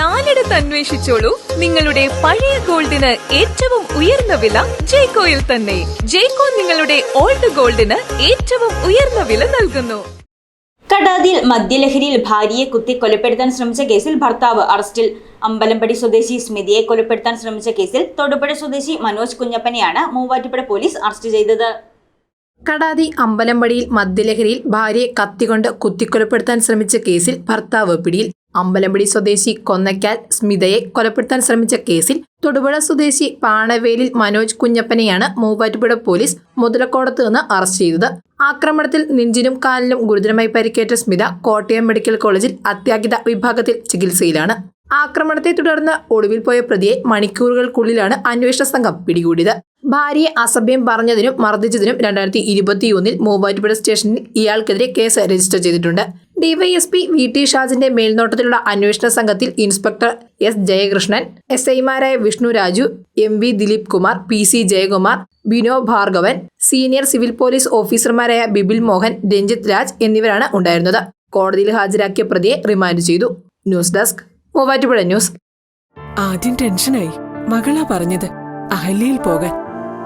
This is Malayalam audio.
നാലിടത്ത് അന്വേഷിച്ചോളൂ. നിങ്ങളുടെ പഴയ ഗോൾഡിന് ഏറ്റവും ഉയർന്ന വില ജേക്കോയിൽ തന്നെ. ജേക്കോ നിങ്ങളുടെ ഓൾഡ് ഗോൾഡിന് ഏറ്റവും ഉയർന്ന വില നൽകുന്നു. കടാതിൽ മദ്യലഹരിയിൽ ഭാര്യയെ കുത്തി കൊലപ്പെടുത്താൻ ശ്രമിച്ച കേസിൽ ഭർത്താവ് അറസ്റ്റിൽ. അമ്പലമ്പടി സ്വദേശി സ്മിതിയെ കൊലപ്പെടുത്താൻ ശ്രമിച്ച കേസിൽ തൊടുപുഴ സ്വദേശി മനോജ് കുഞ്ഞപ്പനെയാണ് മൂവാറ്റുപുഴ പോലീസ് അറസ്റ്റ് ചെയ്തത്. കടാതി അമ്പലമ്പടിയിൽ മദ്യലഹരിയിൽ ഭാര്യയെ കത്തികൊണ്ട് കുത്തിക്കൊലപ്പെടുത്താൻ ശ്രമിച്ച കേസിൽ ഭർത്താവ് പിടിയിൽ. അമ്പലമ്പടി സ്വദേശി കൊന്നക്കാൽ സ്മിതയെ കൊലപ്പെടുത്താൻ ശ്രമിച്ച കേസിൽ തൊടുപുഴ സ്വദേശി പാണവേലിൽ മനോജ് കുഞ്ഞപ്പനെയാണ് മൂവാറ്റുപുഴ പോലീസ് മുതലക്കോടത്ത് നിന്ന് അറസ്റ്റ് ചെയ്തത്. ആക്രമണത്തിൽ നെഞ്ചിനും കാലിനും ഗുരുതരമായി പരിക്കേറ്റ സ്മിത കോട്ടയം മെഡിക്കൽ കോളേജിൽ അത്യാഹിത വിഭാഗത്തിൽ ചികിത്സയിലാണ്. ആക്രമണത്തെ തുടർന്ന് ഒടുവിൽ പോയ പ്രതിയെ മണിക്കൂറുകൾക്കുള്ളിലാണ് അന്വേഷണ സംഘം പിടികൂടിയത്. ഭാര്യയെ അസഭ്യം പറഞ്ഞതിനും മർദ്ദിച്ചതിനും രണ്ടായിരത്തി ഇരുപത്തിയൊന്നിൽ മൂവാറ്റുപുഴ സ്റ്റേഷനിൽ ഇയാൾക്കെതിരെ കേസ് രജിസ്റ്റർ ചെയ്തിട്ടുണ്ട്. ഡിവൈഎസ്പി വി ടി ഷാജിന്റെ മേൽനോട്ടത്തിലുള്ള അന്വേഷണ സംഘത്തിൽ ഇൻസ്പെക്ടർ എസ് ജയകൃഷ്ണൻ എസ് ഐമാരായ Vishnu Raju M V Dileep Kumar P C Jayakumar Bino Bhargavan senior civil police ഓഫീസർമാരായ ബിബിൽ മോഹൻ രഞ്ജിത് രാജ് എന്നിവരാണ് ഉണ്ടായിരുന്നത്. കോടതിയിൽ ഹാജരാക്കിയ പ്രതിയെ റിമാൻഡ് ചെയ്തു. News desk Muvattupuzha news. ആദ്യം ടെൻഷനായി. മകളാ പറഞ്ഞത്. അഹല്യയിൽ പോകാൻ.